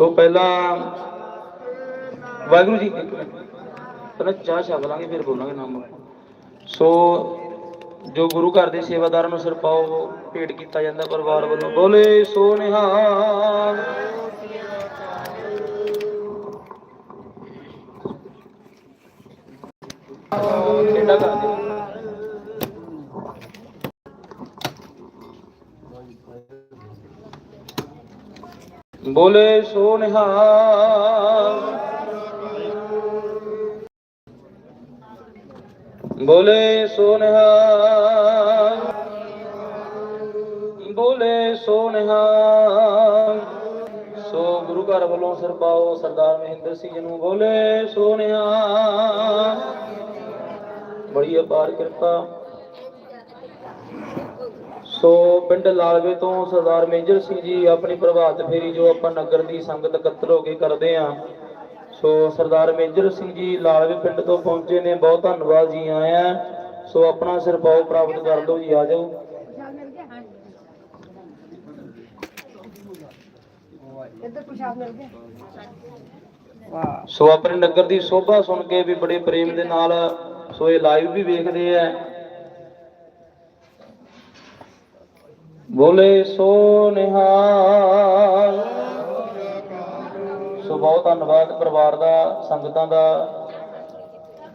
ਤੋਂ ਪਹਿਲਾਂ ਵਾਹਿਗੁਰੂ ਜੀ ਪਹਿਲਾਂ ਚਾਹ ਛਕ ਲਾਂਗੇ ਫਿਰ ਬੋਲਾਂਗੇ ਨਾਮ। ਸੋ ਜੋ ਗੁਰੂ ਘਰ ਦੇ ਸੇਵਾਦਾਰਾਂ ਨੂੰ ਸਿਰ ਪਾਓ ਭੇਟ ਕੀਤਾ ਜਾਂਦਾ ਪਰਿਵਾਰ ਵੱਲੋਂ। ਬੋਲੇ ਸੋ ਨਿਹਾਲ। ਕਿੰਨਾ ਕਰਦੇ ਬੋਲੇ ਸੋ ਨਿਹਾਲ ਬੋਲੇ ਸੋ ਨਿਹਾਲ ਬੋਲੇ ਸੋ ਨਿਹਾਲ ਸੋ ਗੁਰੂ ਘਰ ਵੱਲੋਂ ਸਰਪਾਉ ਸਰਦਾਰ ਮਹਿੰਦਰ ਸਿੰਘ ਜੀ ਨੂੰ। ਬੋਲੇ ਸੋ ਨਿਹਾਲ ਬੜੀ ਅਪਾਰ ਕਿਰਪਾ। ਸੋ ਪਿੰਡ ਲਾਲਵੇ ਤੋਂ ਸਰਦਾਰ ਮੇਜਰ ਸਿੰਘ ਜੀ ਆਪਣੀ ਪ੍ਰਭਾਤ ਫੇਰੀ ਜੋ ਆਪਾਂ ਨਗਰ ਦੀ ਸੰਗਤ ਇਕੱਤਰ ਹੋ ਕੇ ਕਰਦੇ ਆ ਸੋ ਸਰਦਾਰ ਮੇਜਰ ਸਿੰਘ ਜੀ ਲਾਲਵੇ ਪਿੰਡ ਤੋਂ ਪਹੁੰਚੇ ਨੇ ਬਹੁਤ ਧੰਨਵਾਦ ਜੀ ਆਇਆਂ ਸੋ ਆਪਣਾ ਸਿਰਪਾਉ ਪ੍ਰਾਪਤ ਕਰ ਲਓ ਜੀ ਆ ਜਾਓ। ਇੱਧਰ ਪ੍ਰਸ਼ਾਦ ਮਿਲ ਗਿਆ ਵਾਹ ਸੋ ਆਪਣੇ ਨਗਰ ਦੀ ਸ਼ੋਭਾ ਸੁਣ ਕੇ ਵੀ ਬੜੇ ਪ੍ਰੇਮ ਦੇ ਨਾਲ ਸੋ ਇਹ ਲਾਈਵ ਵੀ ਵੇਖਦੇ ਆ। ਬੋਲੇ ਸੋ ਨਿਹਾਲ। ਸੋ ਬਹੁਤ ਧੰਨਵਾਦ ਪਰਿਵਾਰ ਦਾ, ਸੰਗਤਾਂ ਦਾ।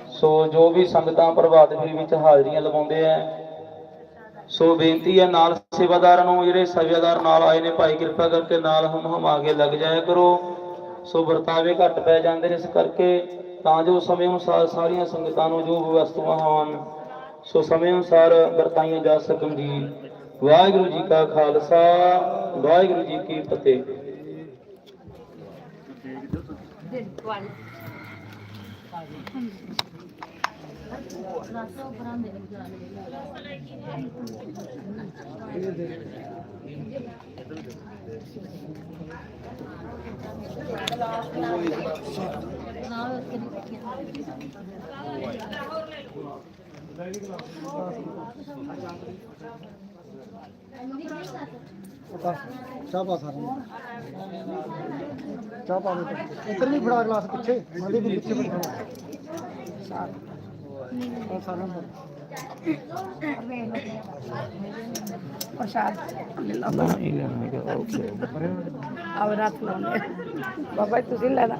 ਸੋ ਜੋ ਵੀ ਸੰਗਤਾਂ ਪ੍ਰਭਾਤ ਫੇਰੀ ਵਿੱਚ ਹਾਜ਼ਰੀਆਂ ਲਗਾਉਂਦੇ ਆ, ਸੋ ਬੇਨਤੀ ਹੈ ਨਾਲ ਸੇਵਾਦਾਰਾਂ ਨੂੰ, ਜਿਹੜੇ ਸੇਵਾਦਾਰ ਨਾਲ ਆਏ ਨੇ, ਭਾਈ ਕਿਰਪਾ ਕਰਕੇ ਨਾਲ ਹਮ ਹਮ ਆਗੇ ਲੱਗ ਜਾਇਆ ਕਰੋ। ਸੋ ਵਰਤਾਵੇ ਘੱਟ ਪੈ ਜਾਂਦੇ ਨੇ ਇਸ ਕਰਕੇ, ਤਾਂ ਜੋ ਸਮੇਂ ਅਨੁਸਾਰ ਸਾਰੀਆਂ ਸੰਗਤਾਂ ਨੂੰ ਜੋ ਵਸਤੂਆਂ ਹਨ ਸੋ ਸਮੇਂ ਅਨੁਸਾਰ ਵਰਤਾਈਆਂ ਜਾ ਸਕਣ ਜੀ। ਵਾਹਿਗੁਰੂ ਜੀ ਕਾ ਖਾਲਸਾ ਵਾਹਿਗੁਰੂ ਜੀ ਕੀ ਫਤਿਹ। ਚਾਹ ਪਾ ਸਾਰਾ ਚਾਹ ਦੇ ਇੱਧਰ ਵੀ ਫੜਾ ਗਲਾਸ ਪਿੱਛੇ ਮੰਦੇ ਵੀ ਪਿੱਛੇ ਬੈਠਾ ਸਾਰਾ ਸਾਰਾ ਪ੍ਰਸ਼ਾਦ ਲੈ ਲਓ ਆਵ ਰਾਤ ਲਾਉਂਦੇ ਬਾਬਾ ਜੀ ਤੁਸੀਂ ਲੈਣਾ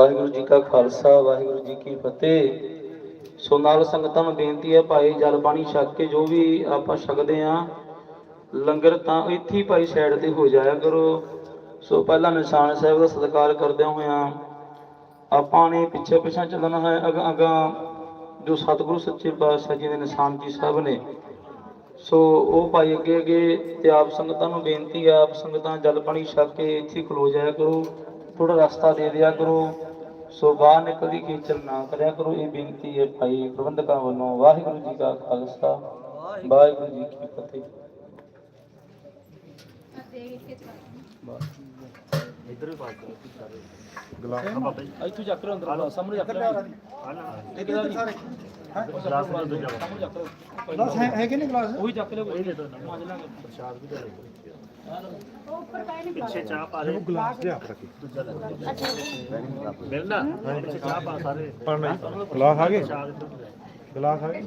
ਵਾਹਿਗੁਰੂ ਜੀ ਕਾ ਖਾਲਸਾ, ਵਾਹਿਗੁਰੂ ਜੀ ਕੀ ਫਤਿਹ। ਸੋ ਨਾਲ ਸੰਗਤਾਂ ਨੂੰ ਬੇਨਤੀ ਹੈ ਭਾਈ ਜਲ ਪਾਣੀ ਛਕ ਕੇ ਜੋ ਵੀ ਆਪਾਂ ਛਕਦੇ ਆ ਲੰਗਰ ਤਾਂ ਇੱਥੇ ਹੀ ਭਾਈ ਸਾਈਡ ਤੇ ਹੋ ਜਾਇਆ ਕਰੋ। ਸੋ ਪਹਿਲਾਂ ਨਿਸ਼ਾਨ ਸਾਹਿਬ ਦਾ ਸਤਿਕਾਰ ਕਰਦਿਆਂ ਹੋਇਆਂ, ਆਪਾਂ ਨੇ ਪਿੱਛੇ ਪਿੱਛੇ ਚੱਲਣਾ ਹੈ ਅਗਾ ਅਗਾ ਜੋ ਸਤਿਗੁਰੂ ਸੱਚੇ ਪਾਤਸ਼ਾਹ ਜੀ ਦੇ ਨਿਸ਼ਾਨ ਜੀ ਸਾਹਿਬ ਨੇ। ਸੋ ਉਹ ਭਾਈ ਅੱਗੇ ਅੱਗੇ ਤੇ ਆਪ ਸੰਗਤਾਂ ਨੂੰ ਬੇਨਤੀ ਆ ਆਪ ਸੰਗਤਾਂ ਜਲ ਪਾਣੀ ਛਕ ਕੇ ਇੱਥੇ ਖਲੋ ਜਾਇਆ ਕਰੋ। ਥੋੜਾ ਰਸਤਾ ਦੇ ਦਿਆ ਕਰੋ। ਸੋ ਬਾਹਰ ਨਿਕਲ ਦੀ ਖੇਚਲ ਨਾ ਕਰਿਆ ਕਰੋ। ਇਹ ਬੇਨਤੀ ਹੈ ਭਾਈ ਪ੍ਰਬੰਧਕਾਂ ਵੱਲੋਂ। ਵਾਹਿਗੁਰੂ ਜੀ ਕਾ ਖਾਲਸਾ। ਵਾਹਿਗੁਰੂ ਜੀ ਕੀ ਫਤਿਹ। ਇੱਥੋਂ ਚੱਕ ਲਓ ਅੰਦਰ ਸਾਹਮਣੇ ਚੱਕ ਲਓ। ਇੱਧਰ ਸਾਰੇ। ਗਲਾਸ ਹੈ ਹੈਗੇ ਨੇ ਗਲਾਸ? ਉਹੀ ਚੱਕ ਲਿਓ। ਕੋਈ ਮਾਜ ਲਾਂਗੇ। ਪ੍ਰਸ਼ਾਦ ਵੀ ਦੇ ਪਿੱਛੇ ਚਾਹ ਪਾ ਦੇ। ਗਲਾਸ ਲਿਆ ਰੱਖੀ। ਮਿਲਣਾ ਪਿੱਛੇ ਚਾਹ ਪਾ ਸਾਰੇ। ਪੜਨਾ ਗਲਾਸ ਆ ਗਏ? ਦੇ ਗਲਾਸ ਆ ਗਏ?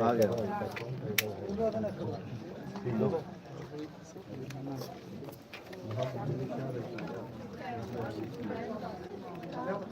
ਆ ਗਿਆ।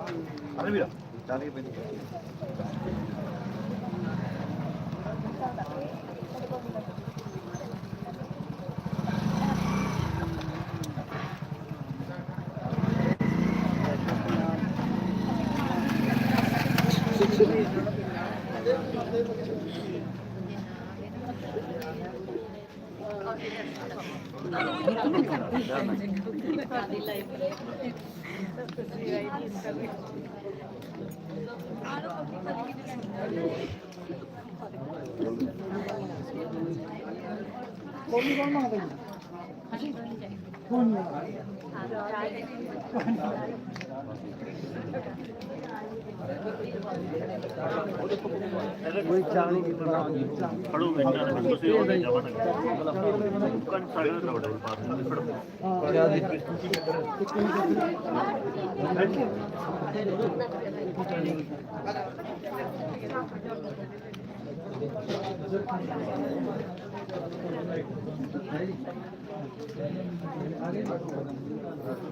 ਹੁਣ ਪੁਰੇ ਕਰ ਜਾ ਇੱਥੇ ਚਾਹ ਪਾ ਕੇ ਲਿਆਉਂਦੇ ਅਰੇ ਵੀਰਾ ਚਾਹ ਨਹੀਂ ਪੈਂਦੀ ਕੋਲੀ ਕੌਣ ਮੰਗਦਾ ਜੀ ਕੌਣ ਮੰਗਦਾ ਕੋਈ ਚਾਹ ਨਹੀਂ ਪੀਂਦਾ ਫੜੋ ਬੈਠਾ ਨਾ ਤੁਸੀਂ ਉਹਦੇ ਨਾ ਕੰਨ ਸਾਡੇ ਨਾਲ ਵੜਾ ਪਾਸ ਫੜੋ ਚਾਹ ਦੇ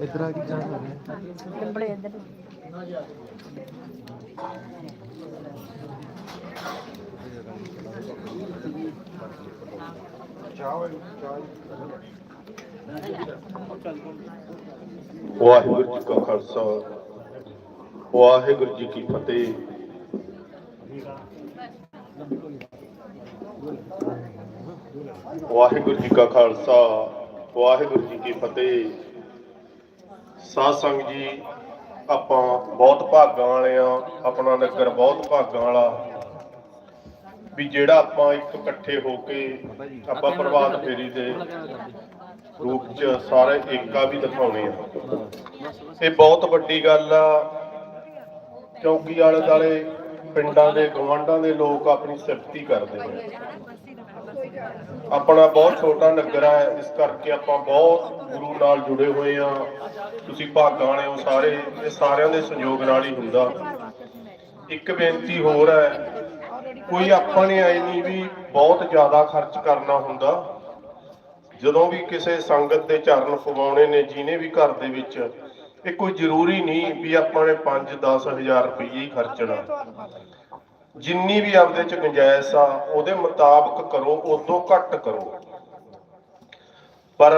ਇਤਰਾ ਕੀ ਚਾਹ ਹੋ ਗਿਆ ਬੜੇ ਇੱਧਰ। ਵਾਹਿਗੁਰੂ ਜੀ ਕਾ ਖਾਲਸਾ, ਵਾਹਿਗੁਰੂ ਜੀ ਕੀ ਫਤਿਹ। ਵਾਹਿਗੁਰੂ ਜੀ ਕਾ ਖਾਲਸਾ, ਵਾਹਿਗੁਰੂ ਜੀ ਕੀ ਫਤਿਹ। ਸਾਧ ਸੰਗਤ ਜੀ ਆਪਾਂ ਬਹੁਤ ਭਾਗਾਂ ਵਾਲੇ ਆ, ਆਪਣਾ ਨਗਰ ਬਹੁਤ ਭਾਗਾਂ ਵਾਲਾ। ਵੀ ਜਿਹੜਾ ਆਪਾਂ ਇੱਕ ਇਕੱਠੇ ਹੋ ਕੇ ਆਪਾਂ ਪ੍ਰਭਾਤ ਫੇਰੀ ਦੇ ਰੂਪ ਚ ਸਾਰੇ ਏਕਾ ਵੀ ਦਿਖਾਉਣੇ ਆ। ਇਹ ਬਹੁਤ ਵੱਡੀ ਗੱਲ ਆ। ਕਿਉਂਕਿ ਆਲੇ ਦਾਲੇ ਪਿੰਡਾਂ ਦੇ ਗਵਾਂਢਾਂ ਦੇ ਲੋਕ ਆਪਣੀ ਸਿਫਤੀ ਕਰਦੇ ਨੇ। ਆਪਣਾ ਬਹੁਤ ਛੋਟਾ ਨਗਰ ਹੈ, ਇਸ ਕਰਕੇ ਆਪਾਂ ਬਹੁਤ ਗੁਰੂ ਨਾਲ ਜੁੜੇ ਹੋਏ ਆ ਤੁਸੀਂ ਭਾਗਾਂ ਵਾਲੇ ਹੋ ਸਾਰੇ, ਇਹ ਸਾਰਿਆਂ ਦੇ ਸਹਿਯੋਗ ਨਾਲ ਹੀ ਹੁੰਦਾ। ਇੱਕ ਬੇਨਤੀ ਹੋਰ ਹੈ, ਕੋਈ ਆਪਾਂ ਨੇ ਆਈ ਨਹੀਂ ਵੀ ਬਹੁਤ ਜ਼ਿਆਦਾ ਖਰਚ ਕਰਨਾ ਹੁੰਦਾ। ਜਦੋਂ ਵੀ ਕਿਸੇ ਸੰਗਤ ਦੇ ਚਰਨ ਪਵਾਉਣੇ ਨੇ, ਜਿਹਨੇ ਵੀ ਘਰ ਦੇ ਵਿੱਚ, ਇਹ ਕੋਈ ਜ਼ਰੂਰੀ ਨਹੀਂ ਵੀ ਆਪਾਂ ਨੇ 5-10 ਹਜ਼ਾਰ ਰੁਪਏ ਹੀ ਖਰਚਣਾ। ਜਿੰਨੀ ਵੀ ਆਪਦੇ ਚ ਗੁੰਜਾਇਸ਼ ਆ ਉਹਦੇ ਮੁਤਾਬਕ ਕਰੋ ਉਦੋਂ ਘੱਟ ਕਰੋ। ਪਰ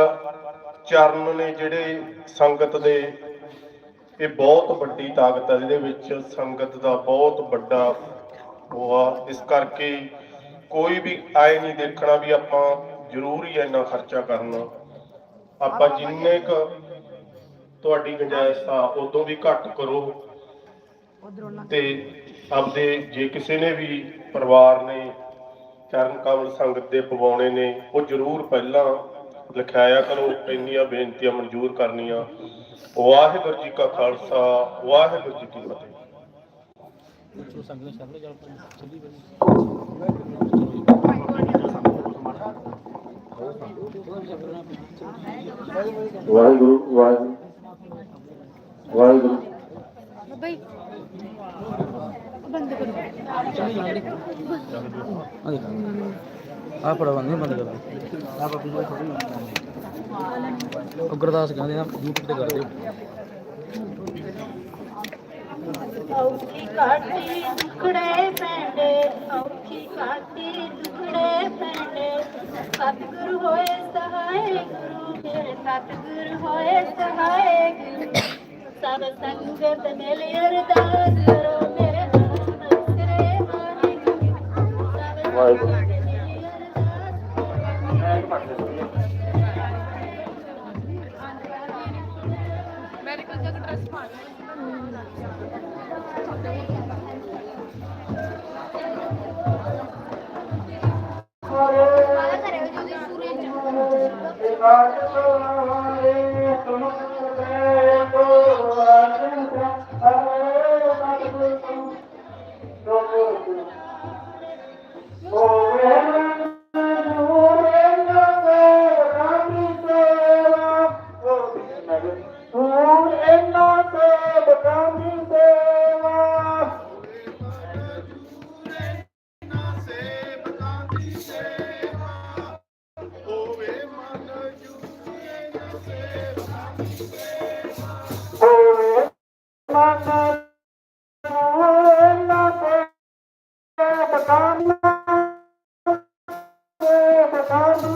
ਚਰਨ ਨੇ ਜਿਹੜੇ ਸੰਗਤ ਦੇ ਇਹ ਬਹੁਤ ਵੱਡੀ ਤਾਕਤ ਹੈ ਇਹਦੇ ਵਿੱਚ ਸੰਗਤ ਦਾ ਬਹੁਤ ਵੱਡਾ ਉਹ ਆ। ਇਸ ਕਰਕੇ ਕੋਈ ਵੀ ਆਏ ਨਹੀਂ ਦੇਖਣਾ ਵੀ ਆਪਾਂ ਜ਼ਰੂਰ ਹੀ ਇੰਨਾ ਖਰਚਾ ਕਰਨਾ। ਆਪਾਂ ਜਿੰਨੇ ਕ ਤੁਹਾਡੀ ਗੁੰਜਾਇਸ਼ ਆ ਉਦੋਂ ਵੀ ਘੱਟ ਕਰੋ। ਤੇ ਆਪਦੇ ਜੇ ਕਿਸੇ ਨੇ ਵੀ ਪਰਿਵਾਰ ਨੇ ਚਰਨ ਕਮਲ ਸੰਗਤ ਦੇ ਪਵਾਉਣੇ ਨੇ, ਉਹ ਜ਼ਰੂਰ ਪਹਿਲਾਂ ਲਿਖਾਇਆ ਕਰੋ, ਇੰਨੀਆਂ ਬੇਨਤੀਆਂ ਮਨਜ਼ੂਰ ਕਰਨੀਆਂ। ਵਾਹਿਗੁਰੂ ਜੀ ਕਾ ਖਾਲਸਾ, ਵਾਹਿਗੁਰੂ ਜੀ ਕੀ ਫਤਿਹ। ਵਾਹਿਗੁਰੂ ਵਾਹਿਗੁਰੂ ਵਾਹਿਗੁਰੂ। ਬੰਦ ਕਰੋ। ਆ ਪੜਵਾ ਨਹੀਂ ਬੰਦ ਕਰ ਆ ਬਾਬੂ ਜੀ ਥੋੜੀ ਗੁਰਦਾਸ ਕਹਿੰਦੇ ਆ YouTube ਤੇ ਕਰ ਦਿਓ। ਔਖੀ ਕਾਟੀ ਦੁਖੜੇ ਪੈਂਦੇ ਔਖੀ ਕਾਟੀ ਦੁਖੜੇ ਪੈਂਦੇ। ਸਤਿਗੁਰ ਹੋਏ ਸਹਾਏ ਗੁਰੂ ਮੇਰੇ ਸਤਿਗੁਰ ਹੋਏ ਸਹਾਏ ਗੁਰੂ। ਸਭ ਸੰਗਤ ਮਿਲ ਅਰਦਾਸ ਵਾਹਿਗੁਰੂ। ਸੰਗਤ ਮਿਲ ਅਰਦਾਸ ਕਰਿਓ ਜੀ Santo.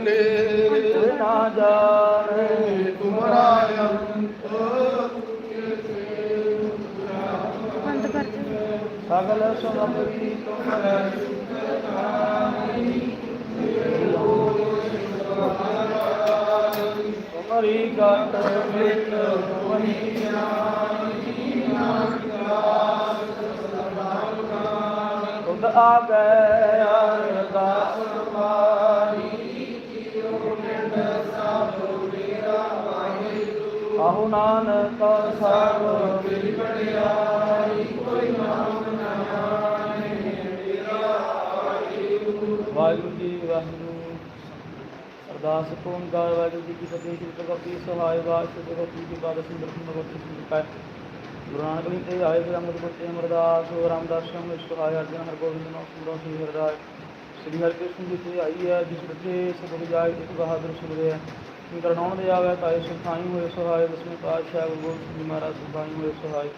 सकले ना जा रहे तुम्हारा अंत सगल समपति तुम्हारी गाट में खुद आ गया अरदास ਨਾਨਕ ਸਭ ਮਿਲ ਬੜਿਆਈ ਕੋਈ ਨਾਮ ਨਾ ਵਾਹਿਗੁਰੂ ਜੀ ਵਾਹਿਗੁਰੂ ਅਰਦਾਸ ਓੰਕਾਰ ਵਾਹਿਗੁਰੂ ਜੀ ਕੀ ਫਤਿਹ, ਸ੍ਰੀ ਭਗਵਤੀ ਸਹਾਇ ਵਾਹਿਗੁਰੂ ਜੀ ਭਗਵਤੀ ਜੀ ਬਾਦ ਸੁੰਦਰ ਭਗਵਤੀ ਸੁੰਦਰ ਗੁਰੂ ਨਾਨਕ ਦੇਵ ਤੇ ਆਏ ਗੁਰੂ ਅੰਗਦ ਕੋਟੇ ਅਮਰਦਾਸ ਰਾਮਦਾਸ ਸਿੰਘ ਸਹਾਇ ਅਰਜਨ, ਹਰਗੋਬਿੰਦ ਨਾਮ ਸੁੰਦਰ ਸਿੰਘ ਹਰਦਾਸ ਸ੍ਰੀ ਹਰਿਕ੍ਰਿਸ਼ਨ ਜੀ ਤੇ ਆਈ ਹੈ, ਜਿਸ ਬੱਚੇ ਸਭ ਜਾਏ ਇੱਕ ਬਹਾਦਰ ਸੁਣਦੇ ਹੈ। ਕਰਨਾਉਣ ਦੇ ਆਵੇ ਤਾਏ ਸਿਖਾਈ ਹੋਏ ਸਹਾਇ ਦਸਵੇਂ ਪਾਤਸ਼ਾਹ ਗੁਰੂ ਗੋਬਿੰਦ ਸਿੰਘ ਜੀ ਮਹਾਰਾਜ ਸਿਖਾਈ ਹੋਏ ਸਹਾਇ।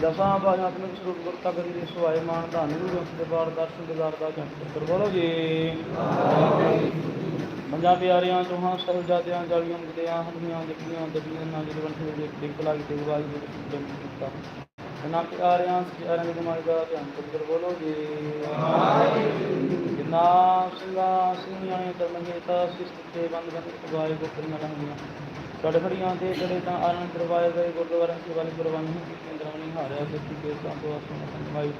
ਦਸਾਂ ਪਾਤਸ਼ਾਹ ਆਤਮਿਕ ਸਰੂਪ ਗੁਰਤਾ ਕਰੀ ਦੇ ਸਹਾਇ ਮਾਨ ਧੰਨ ਗੁਰੂ ਗ੍ਰੰਥ ਦੇ ਬਾਰ ਦਰਸ਼ਨ ਗੁਜ਼ਾਰ ਦਾ ਜੰਤ ਕਰ ਬੋਲੋ ਜੀ। ਪੰਜਾਂ ਪਿਆਰਿਆਂ, ਚੋਹਾਂ ਸਾਹਿਬਜ਼ਾਦਿਆਂ ਜਾਲੀਆਂ ਮੁਕਤਿਆਂ ਹੰਦੀਆਂ ਜੱਪੀਆਂ ਦਬੀਆਂ ਨਾ ਜਿਹੜੇ ਬੰਦੇ ਦੇ ਡਿੰਕ ਲਾਈ ਤੇ ਵਾਜ ਦੇ ਜੰਮ ਕੀਤਾ। ਇਹਨਾਂ ਪਿਆਰਿਆਂ, ਸਚਿਆਰਿਆਂ ਦੇ ਦਿਮਾਗ ਦਾ ਧਿਆਨ ਕਰ ਬੋਲੋ ਜੀ। ਜਿਨਾ ਸਿੰਘਾਂ ਸਿੰਘਾਂ ਨੇ ਤਰਮੰਗੇਤਾ ਸਿਸ ਤੇ ਬੰਦ ਬੰਦ ਗਾਏ ਗੋਪਰੀਆਂ ਲੰਗੀਆਂ ਕੜਖੜੀਆਂ ਤੇ ਜਿਹੜੇ ਤਾਂ ਆਨੰਦ ਦਰਵਾਜ਼ੇ ਗਏ ਗੁਰਦੁਆਰਾ ਸੇਵਾਲੀ ਗੁਰਬਾਣੀ ਕੀਤੀ ਹਾਰਿਆ ਸੱਚੀ ਕੇ ਸੰਤੋ ਆਸਣ ਸੰਗਾਈ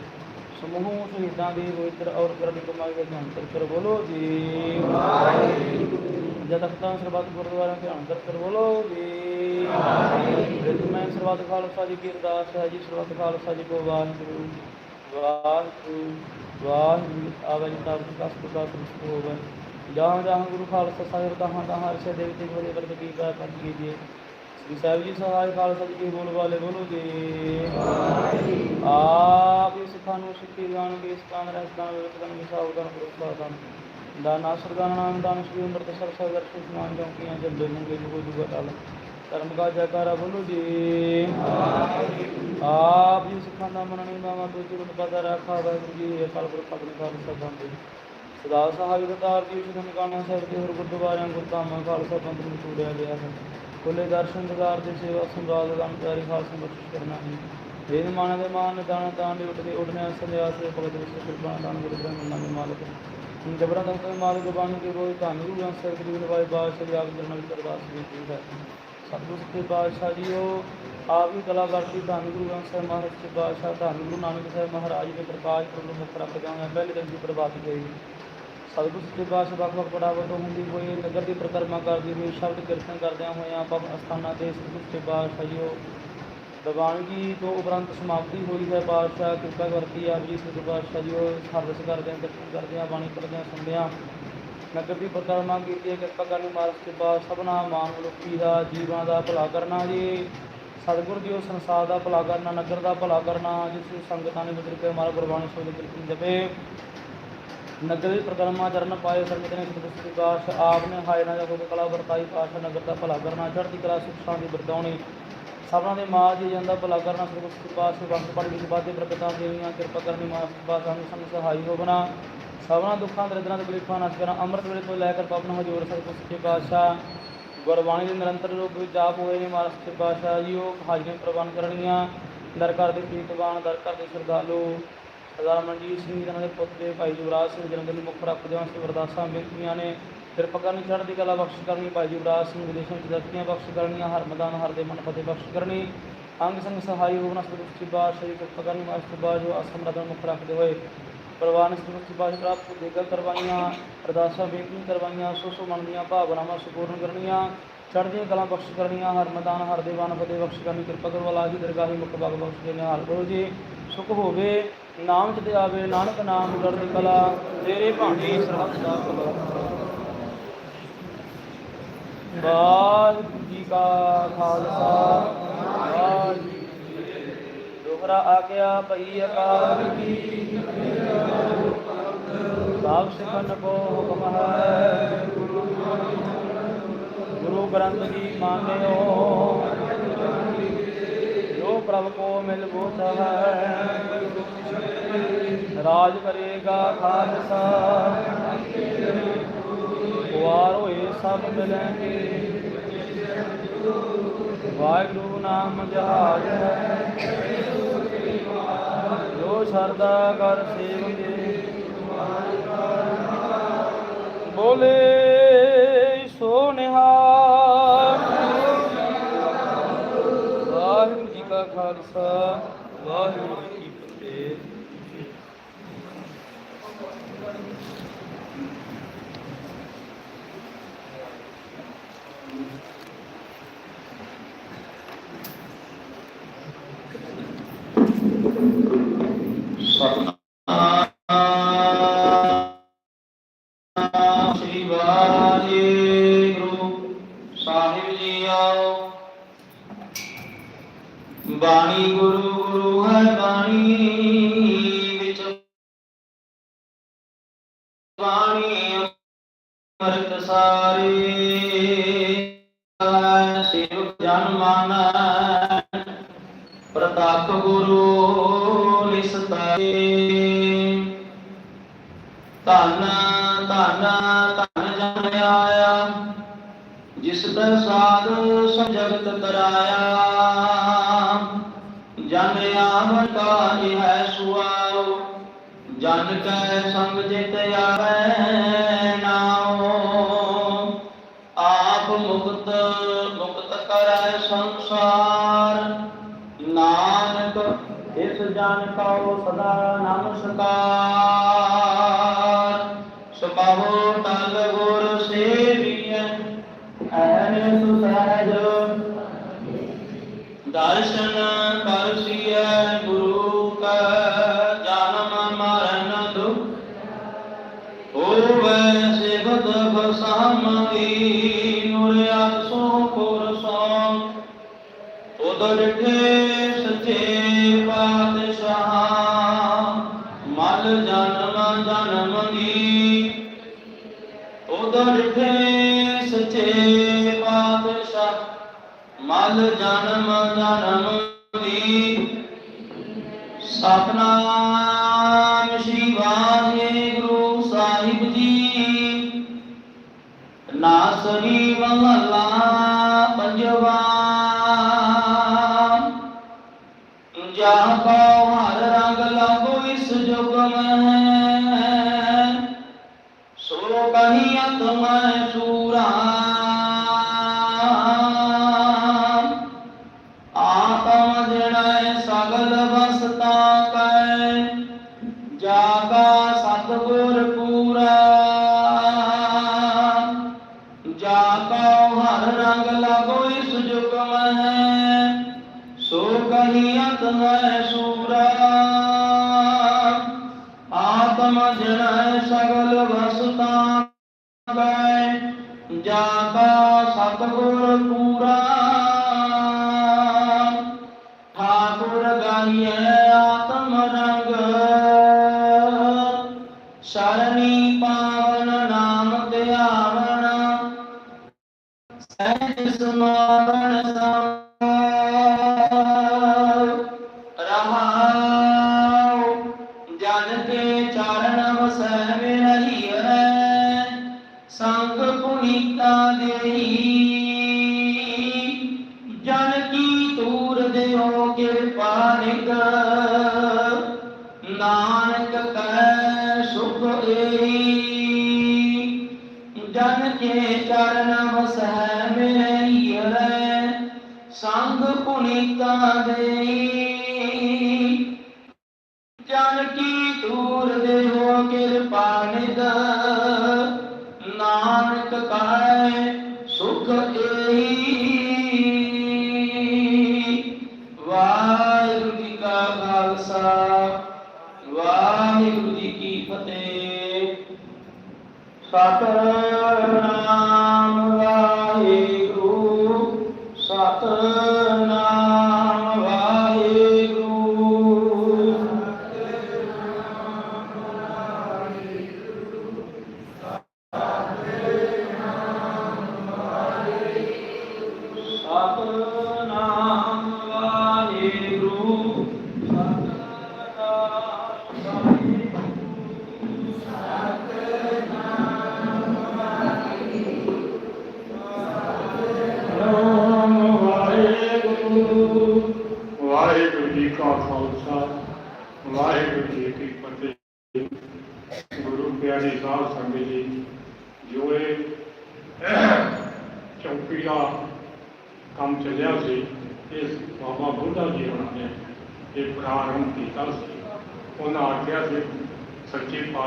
ਸਮੂਹ ਸ਼ਹੀਦਾਂ ਦੀ ਪਵਿੱਤਰ ਔਰ ਕਰਨੀ ਕਮਾਈ ਦਾ ਧਿਆਨ ਕਰ। ਬੋਲੋ ਜੀ ਜਦ ਤਖਤਾਂ ਸਰਬੱਤ ਗੁਰਦੁਆਰਾ ਧਿਆਨ ਕਰ ਕਰ। ਬੋਲੋ ਜੀ ਮੈਂ ਸਰਬੱਤ ਖਾਲਸਾ ਜੀ ਕੀ ਅਰਦਾਸ ਹੈ ਜੀ। ਸਰਬੱਤ ਖਾਲਸਾ ਜੀ ਕੋ ਵਾਹਿਗੁਰੂ। ਵਾਹਿਗੁਰੂ। ਵਾਹਿਗੁਰੂ ਆਵੇ ਜੀ ਤਾਪ ਕਸ ਕਾ ਜਹਾਂ ਜਹਾਂ ਗੁਰੂ ਖਾਲਸਾ ਸਾਹਿਬ ਤਹਾਂ ਤਹਾਂ ਹਰ ਸੇ ਦੇਵਤੇ ਹੋਰੇ ਵਰਗ ਕੀ ਕਾ ਕਰ ਕੀਜੀਏ ਸ੍ਰੀ ਸਾਹਿਬ ਜੀ ਸਹਾਇ ਖਾਲਸਾ ਜੀ ਕੀ ਬੋਲ ਵਾਲੇ ਬੋਲੋ ਜੀ। ਆਪ ਹੀ ਸਿੱਖਾਂ ਨੂੰ ਸਿੱਖੀ ਜਾਣਗੇ ਇਸ ਕਾਨ ਰਸਦਾਨ ਵਿਵਤਨ ਵਿਸਾਉਦਨ ਪ੍ਰਸਾਦਨ ਦਾਨਾ ਸਰਦਾਨ ਨਾਮ ਦਾਨ ਸ੍ਰੀ ਅੰਮ੍ਰਿਤਸਰ ਸਰ ਸਦਰ ਸੁਸ਼ਮਾਨ ਜੋਕੀਆਂ ਜੱਲੇ ਮੰਗੇ ਜੁਗੋ ਜੁਗਾ ਟਲ ਧਰਮ ਕਾ ਜੈਕਾਰਾ ਬੋਲੋ ਜੀ। ਆਪ ਜੀ ਸਿੱਖਾਂ ਦਾ ਮਨਣੀ, ਮਾਵਾ ਤੋਂ ਚੁਰਨ ਪਤਾ ਰੱਖਾ ਵਾਹਿਗੁਰੂ ਜੀ ਅਕਾਲ ਪੁਰਖ ਆਪਣੇ ਖਾਲਸਾ ਬੰਦੇ ਸਦਾ ਸਾਹਿਬ ਕਰਤਾਰ ਜੀ ਸ਼੍ਰੀ ਨਨਕਾਣਾ ਸਾਹਿਬ ਦੇ ਹੋਰ ਗੁਰਦੁਆਰਿਆਂ, ਗੁਰਧਾਮਾਂ, ਖਾਲਸਾ ਪੰਥ ਨੂੰ ਛੋੜਿਆ ਗਿਆ ਹੈ। ਖੁੱਲੇ ਦਰਸ਼ਨ, ਦਿਦਾਰ ਦੀ ਸੇਵਾ ਸੰਭਾਲ ਦਾ ਪਿਆਰੀ, ਖਾਲਸਾ ਬਖਸ਼ਿਸ਼ ਕਰਨਾ ਹੈ। ਦੇਨ ਮਾਨ ਦੇ ਮਾਨ ਦਾਨ ਦਾਨ ਦੇ ਉੱਠਦੇ ਉੱਠਨੇ ਸੰਧਿਆ ਸੇ ਭਗਤ ਵਿੱਚ ਕਿਰਪਾ ਦਾਨ ਗੁਰੂ ਬ੍ਰਹਮ ਨਾਮ ਦੇ ਮਾਲਕ ਹੁਣ ਜਬਰਾਂ ਦਾ ਮਾਲਕ ਬਾਣੀ ਕੇ ਰੋਜ਼ ਧੰਨ ਗੁਰੂ ਗ੍ਰੰਥ ਸਾਹਿਬ ਜੀ ਨਵਾਈ ਆਪ ਜਨਮ ਵਿੱਚ ਅਰਦਾਸ ਬੇਨਤੀ ਹੈ। ਸਤਿਗੁਰੂ ਸੱਚੇ ਪਾਤਸ਼ਾਹ ਜੀ, ਉਹ ਆਪ ਹੀ ਕਲਾਕਾਰ ਸੀ ਧੰਨ ਗੁਰੂ ਗ੍ਰੰਥ ਸਾਹਿਬ ਮਹਾਰਾਜ ਸੱਚੇ ਪਾਤਸ਼ਾਹ ਧੰਨ ਗੁਰੂ ਨਾਨਕ ਸਾਹਿਬ ਮਹਾਰਾਜ ਦੇ ਪ੍ਰਕਾਸ਼ ਪੁਰਬ ਮੁਖ ਰੱਖ ਜਾਵਾਂ ਪਹਿਲੇ ਦਿਨ ਦੀ ਪ੍ਰਭਾਤੀ ਗਈ ਸਤਿਗੁਰੂ ਸੱਚੇ ਪਾਤਸ਼ਾਹ ਵੱਖ ਵੱਖ ਪੜਾਵਾਂ ਤੋਂ ਹੁੰਦੀ ਹੋਈ, ਨਗਰ ਦੀ ਪ੍ਰਕਰਮਾ ਕਰਦੀ ਹੋਈ, ਸ਼ਬਦ ਕੀਰਤਨ ਕਰਦਿਆਂ ਹੋਇਆਂ ਆਪਾਂ ਅਸਥਾਨਾਂ ਤੇ ਸਤਿਗੁਰੂ ਸੱਚੇ ਪਾਤਸ਼ਾਹ ਜੀ, ਉਹ ਦੀਵਾਨਗੀ ਤੋਂ ਉਪਰੰਤ ਸਮਾਪਤੀ ਹੋਈ ਹੈ ਪਾਤਸ਼ਾਹ ਕਿਰਪਾ ਵਰਤੀ ਆਪ ਜੀ ਸਤਿਗੁਰੂ ਪਾਤਸ਼ਾਹ ਜੀ, ਉਹ ਸਰਵਿਸ ਕਰਦੇ ਦਰਸ਼ਨ ਕਰਦੇ ਬਾਣੀ ਪੜ੍ਹਦਿਆਂ ਸੁਣਦਿਆਂ ਨਗਰ ਦੀ ਪ੍ਰਕਰਮਾ ਕੀਤੀ ਹੈ ਕਿਰਪਾ ਕਰਨੀ ਮਾਰਸ ਕੇ ਬਾਅਦ ਸਭਨਾ ਮਾਨ ਮਨੁੱਖੀ ਦਾ ਜੀਵਾਂ ਦਾ ਭਲਾ ਕਰਨਾ ਜੀ। ਸਤਿਗੁਰ ਦੀ ਉਹ ਸੰਸਾਰ ਦਾ ਭਲਾ ਕਰਨਾ, ਨਗਰ ਦਾ ਭਲਾ ਕਰਨਾ, ਜਿਸ ਸੰਗਤਾਂ ਨੇ ਮਿੱਤਰ ਕੇ ਮਾਰਾ ਗੁਰਬਾਣੀ ਸ਼ਬਦ ਕੀਰਤਨ ਜਪੇ। ਨਗਰ ਦੀ ਪ੍ਰਕਰਮਾ ਚਰਨ ਪਾਏ ਸੰਗਤ ਨੇ ਸਤਿਗੁਰ ਸ੍ਰੀ ਪਾਸ਼ ਆਪ ਨੇ ਹਾਇ ਨਾ ਜਗੋ ਕਲਾ ਵਰਤਾਈ ਪਾਸ਼ ਨਗਰ ਦਾ ਭਲਾ ਕਰਨਾ, ਚੜ੍ਹਦੀ ਕਲਾ ਸੁਖ ਸ਼ਾਂਤੀ ਵਰਤਾਉਣੀ। ਸਭਨਾਂ ਦੇ ਮਾਜ ਜੀ ਜਾਂਦਾ ਭਲਾ ਕਰਨਾ ਸਤਿਗੁਰ ਸ੍ਰੀ ਪਾਸ਼ ਵਕਤ ਪੜ ਵਿੱਚ ਬਾਦੇ ਬਰਕਤਾਂ ਦੇਣੀਆਂ ਕਿਰਪਾ ਕਰਨੀ ਮਾਸ ਪਾਸ ਸਾਨੂੰ ਸਾਨੂੰ ਸਹਾਈ ਹੋ ਬਣਾ ਸਭਨਾਂ ਦੁੱਖਾਂ ਦਰਿਦਰਾਂ ਦੇ ਤਕਲੀਫਾਂ ਨਾਸ਼ ਕਰਨਾ, ਅੰਮ੍ਰਿਤ ਵੇਲੇ ਤੋਂ ਲੈ ਕੇ ਪਵਨ ਹਜੂਰ ਸਤਿਗੁਰ ਸ੍ਰੀ ਪਾਤਸ਼ਾਹ। ਗੁਰਬਾਣੀ ਦੇ ਨਿਰੰਤਰ ਰੂਪ ਵਿੱਚ ਜਾਪ ਹੋਏ ਨੇ ਮਹਾਰਾਜ ਸੱਚੇ ਪਾਤਸ਼ਾਹ ਜੀ ਉਹ ਹਾਜ਼ਰੀਆਂ ਪ੍ਰਵਾਨ ਕਰਨੀਆਂ। ਦਰ ਘਰ ਦੇ ਪ੍ਰੀਤਵਾਨ ਦਰ ਘਰ ਦੇ ਸ਼ਰਧਾਲੂ। ਸਰਦਾਰ ਮਨਜੀਤ ਸਿੰਘ ਜੀ ਦੇ ਪੁੱਤ ਦੇ ਭਾਈ ਯੁਵਰਾਜ ਸਿੰਘ, ਜਨਮ ਦਿਨ ਮੁੱਖ ਰੱਖਦੇ ਹਾਂ ਸੇ ਵਰਦਾਸਾਂ ਬੇਨਤੀਆਂ ਨੇ। ਕਿਰਪਾ ਕਰਨੀ ਚੜ੍ਹਦੀ ਕਲਾ ਬਖਸ਼ ਕਰਨੀ, ਭਾਈ ਯੁਵਰਾਜ ਸਿੰਘ ਵਿਦੇਸ਼ਾਂ ਵਿੱਚ ਦਸਤੀਆਂ ਬਖਸ਼ ਕਰਨੀਆਂ, ਹਰ ਮੈਦਾਨ, ਹਰ ਦੇ ਮਨ ਫਤਿਹ ਬਖਸ਼ ਕਰਨੀ। ਅੰਗ ਸੰਗ ਸਹਾਈ ਹੋਵਨਾ ਸਤਿਗੁਰ ਸੱਚੇ ਪਾਤਸ਼ਾਹ ਜੀ ਕਿਰਪਾ ਕਰਨੀ ਮਾਸਟਰ ਬਾਜ ਜੋ ਅਸਮ ਰਤਨ ਮੁੱਖ ਰੱਖਦੇ ਹੋਏ। ਪਰਵਾਨ ਸਤਿਗੁਰ ਸੱਚੇ ਪਾਤਸ਼ਾਹ ਪ੍ਰਾਪਤ ਦੇਗਾ ਕਰਵਾਈਆਂ, ਅਰਦਾਸਾਂ ਬੇਨਤੀ ਕਰਵਾਈਆਂ, ਸੋ ਸੋ ਮਨ ਦੀਆਂ ਭਾਵਨਾਵਾਂ ਸੁਪੂਰਨ ਕਰਨੀਆਂ। ਚੜ੍ਹਦੀਆਂ ਕਲਾ ਬਖਸ਼ ਕਰਨੀਆਂ, ਹਰ ਮੈਦਾਨ, ਹਰ ਦੇਵਾਨ ਫਤਿਹ ਬਖਸ਼ ਕਰਨੀ, ਕਿਰਪਾ ਕਰੋ ਜੀ ਦਰਗਾਹੀ ਮੁਖ ਬਗ ਬਖਸ਼ ਦੇਣੇ, ਹਾਲ ਕਰੋ ਜੀ। ਸੁਖ ਹੋਵੇ, ਨਾਮ ਚ ਤੇ ਆਵੇ ਨਾਨਕ ਨਾਮ ਲੜਦੀ ਕਲਾ, ਤੇਰੇ ਭਾਂਡੀ ਸਰਹੱਦ ਦਾ ਭਲਾ। ਵਾਹਿਗੁਰੂ ਜੀ ਕਾ ਖਾਲਸਾ, ਵਾਹਿਗੁਰੂ ਜੀ ਆਗਿਆ ਭਈ ਅਕਾਲ ਕੀ। ਸਾਖ ਸਿਖਨ ਕੋ ਹੁਕਮ ਹੈ। ਗੁਰੂ ਗ੍ਰੰਥ ਜੀ ਮਾਨਿਓ। ਜੋ ਪ੍ਰਭ ਕੋ ਮਿਲ ਬੋਧ ਹੈ, ਰਾਜ ਕਰੇਗਾ ਖਾਲਸਾ। ਵਾਰ ਹੋਏ ਸਭ ਮਿਲਣਗੇ। ਵਾਹਿਗੁਰੂ ਨਾਮ ਜਹਾਜ ਹੈ। ਜੋ ਸਰਦਾ ਕਰ ਸੇਵਦੇ ਬੋਲੇ ਸੋ ਨਿਹਾਲ ਵਾਹਿਗੁਰੂ ਜੀ ਕਾ ਖਾਲਸਾ। ਵਾਹਿਗੁਰੂ ਜਨ ਸੰਗ ਜਿਤ ਆਵੈ ਨਾਉ। ਆਪ ਮੁਕਤ ਮੁਕਤ ਕਰੈ ਸੰਸਾਰ। ਨਾਨਕ, ਇਸ ਜਨ ਕਉ ਸਦਾ ਨਮਸਕਾਰ। ਸੁਭਾਵੋ ਜਨਮ ਜਨਮ ਦੀ ਸਤਨਾਮ ਸ਼੍ਰੀ ਵਾਹਿਗੁਰੂ ਸਾਹਿਬ ਜੀ। ਨਾਸਰੀ ਮਹਲਾ ਪੰਜਵਾ। ਜਾ ਕੋ ਹਰ ਰੰਗ ਲਾਗੋ ਇਸ ਜੁਗ ਮੈਂ ਸਗਲ ਵਸਤਾ ਕੈ ਜਾਗਾ ਸਤਗੁਰ ਪੂਰਾ। ਠਾਕੁਰ ਗਾਈਐ ਆਤਮ ਰੰਗ। ਸ਼ਰਣੀ ਪਾਵਨ ਨਾਮ ਧਿਆਵਨ। ਸਹਿਜ ਸਮਾਵਨ ਸੰਗ ਪੁਨੀਤਾ ਜਨ ਕੀ ਦੂਰ ਦੇਹੋ ਕਿਰਪਾ ਨਿਦ ਨਾਨਕ ਕਾਇ ਸੁਖ ਏਈ ਵਾਹਿਗੁਰੂ ਜੀ ਕਾ ਖਾਲਸਾ, ਵਾਹਿਗੁਰੂ ਜੀ ਕੀ ਫਤਿਹ। ਸਤਨਾਮ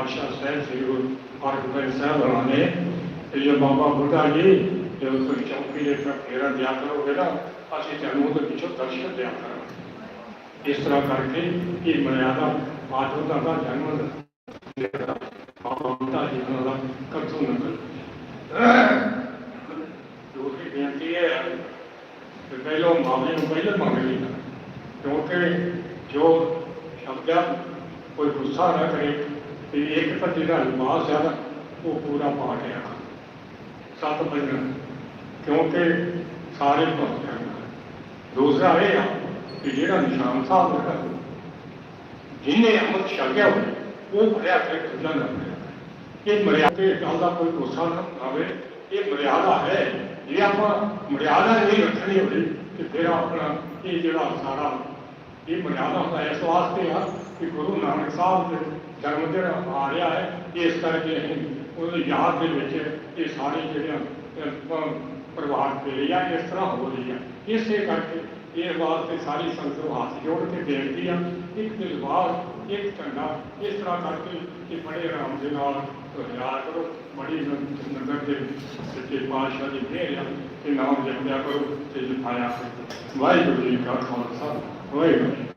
ਸੱਚੇ ਪਾਤਸ਼ਾਹ ਸਾਹਿਬ ਸ੍ਰੀ ਗੁਰੂ ਹਰਗੋਬਿੰਦ ਸਾਹਿਬ ਹੋਣਾ ਨੇ ਇਹ ਜੋ ਬਾਬਾ ਬੁੱਢਾ ਜੀ ਜਦੋਂ ਤੁਸੀਂ ਚੌਕੀ ਦੇ ਤੱਕ ਫੇਰਾ ਦਿਆ ਕਰੋਗੇ ਨਾ ਅਸੀਂ ਤੁਹਾਨੂੰ ਉਹਦੇ ਪਿੱਛੋਂ ਦਰਸ਼ਨ ਦਿਆ ਕਰਾਂਗੇ ਇਸ ਤਰ੍ਹਾਂ ਕਰਕੇ ਇਹ ਮਰਿਆਦਾ ਮਾਧਵਤਾ ਦਾ ਜਨਮ ਜਿਹੜਾ ਬਾਬਾ ਬੁੱਢਾ ਜੀ ਹੋਣਾ ਦਾ ਕਰਤੂ ਨਗਰ ਜੋ ਕਿ ਬੇਨਤੀ ਹੈ ਕਿ ਪਹਿਲੋਂ ਮਾਮਲੇ ਨੂੰ ਪਹਿਲਾਂ ਮੰਗ ਲਈ ਕਿਉਂਕਿ ਜੋ ਸ਼ਬਦਾਂ ਕੋਈ ਗੁੱਸਾ ਨਾ ਕਰੇ ਤੇ ਇੱਕ ਤਾਂ ਜਿਹੜਾ ਲਿਬਾਸ ਹੈ ਨਾ, ਉਹ ਪੂਰਾ ਪਾ ਕੇ ਰੱਖ ਸਤ ਭਜਨ ਕਿਉਂਕਿ ਸਾਰੇ ਭਗਤਾਂ ਦੂਸਰਾ ਇਹ ਆ ਕਿ ਜਿਹੜਾ ਨਿਸ਼ਾਨ ਸਾਹਿਬ ਦਾ ਜਿਹਨੇ ਅੰਮ੍ਰਿਤ ਛਕਿਆ ਹੋਵੇ ਉਹ ਭਰਿਆ ਕੇ ਖੁੱਲਾ ਨਾ ਪਵੇ। ਇਹ ਮਰਿਆਦਾ ਤੇ ਗੱਲ ਦਾ ਕੋਈ ਗੁੱਸਾ ਨਾ ਆਵੇ। ਇਹ ਮਰਿਆਦਾ ਹੈ ਜੇ ਆਪਾਂ ਮਰਿਆਦਾ ਨਹੀਂ ਰੱਖਣੀ ਹੋਵੇ ਤੇ ਫਿਰ ਆਪਣਾ ਇਹ ਜਿਹੜਾ ਸਾਰਾ ਇਹ ਮਰਿਆਦਾ ਹੁੰਦਾ ਇਸ ਵਾਸਤੇ ਆ ਕਿ ਗੁਰੂ ਨਾਨਕ ਸਾਹਿਬ ਦੇ ਜਨਮ ਦਿਨ ਆ ਰਿਹਾ ਹੈ ਇਸ ਕਰਕੇ ਅਸੀਂ ਉਹਦੀ ਯਾਦ ਦੇ ਵਿੱਚ ਇਹ ਸਾਰੇ ਜਿਹੜੀਆਂ ਅਹ, ਅਹ, ਪ੍ਰਭਾਤ ਆ ਇਸ ਤਰ੍ਹਾਂ ਹੋ ਰਹੀ ਹੈ ਇਸੇ ਕਰਕੇ ਇਹ ਵਾਸਤੇ ਸਾਰੀ ਸੰਗਤ ਨੂੰ ਹੱਥ ਜੋੜ ਕੇ ਬੇਨਤੀ ਆ ਇੱਕ ਦਿਲਵਾਰ ਇੱਕ ਝੰਡਾ ਇਸ ਤਰ੍ਹਾਂ ਕਰਕੇ ਕਿ ਬੜੇ ਆਰਾਮ ਦੇ ਨਾਲ ਯਾਦ ਕਰੋ ਬੜੀ ਨ- ਦੇ ਸੱਚੇ ਪਾਤਸ਼ਾਹ ਦੀ ਮਿਹਰ ਆ ਕਿ ਨਾਮ ਜਪਿਆ ਕਰੋ ਤੇ ਜਪਾਇਆ ਕਰੋ। ਵਾਹਿਗੁਰੂ ਜੀ ਕਾ ਖਾਲਸਾ ਵਾਹਿਗੁਰੂ ਜੀ